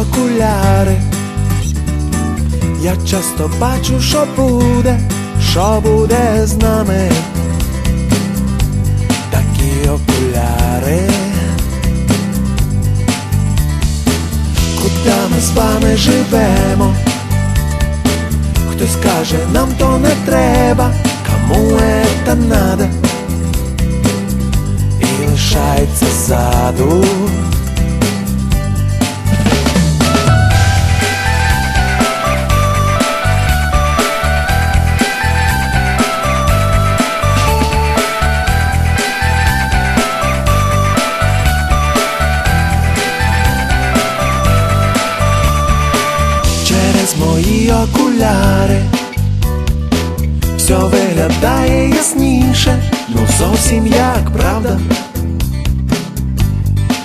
окуляри, я часто бачу, що буде, що буде з нами. Такі окуляри, куди ми з вами живемо, хтось каже, нам то не треба, кому це надо, і лишається ззаду. Окуляри. Все виглядає ясніше, ну зовсім як правда,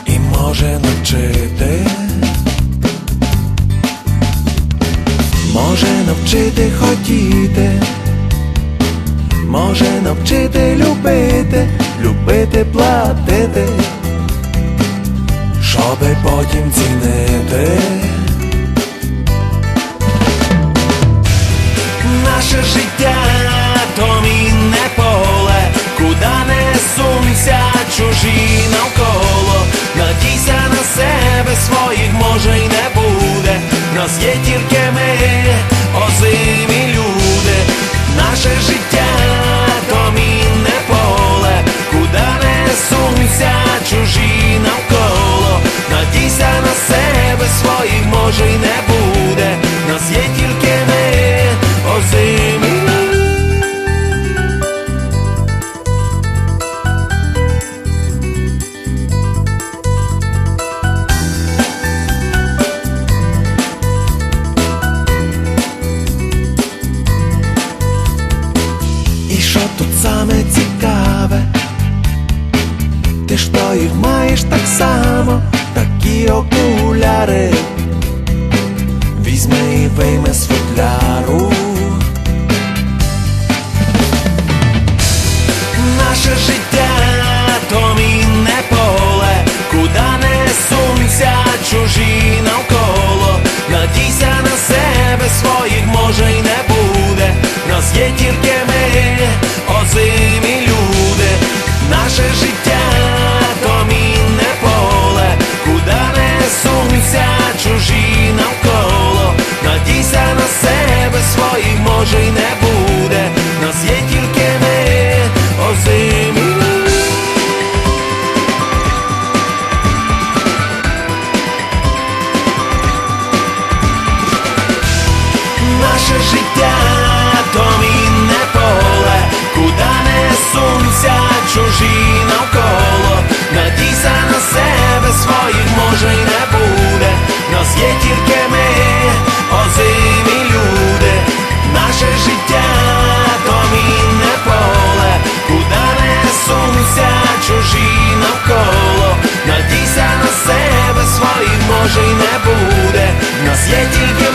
і може навчити, може навчити хотіти, може навчити любити, любити платити, щоби потім цінити. Окуляри. Візьми і вийми з футляру. Наше життя то мінне поле, куди не сунься чужі навколо. Надійся на себе, своїх може й не буде. Нас є тільки ми, озимі люди. Наше життя сунься чужі навколо. Надійся на себе, своїх може й не буде. Нас є тільки ми, озимі люди. Наше життя то мінне поле, куди не сунься чужі навколо. Надійся на себе, своїх може й не буде. Нас є тільки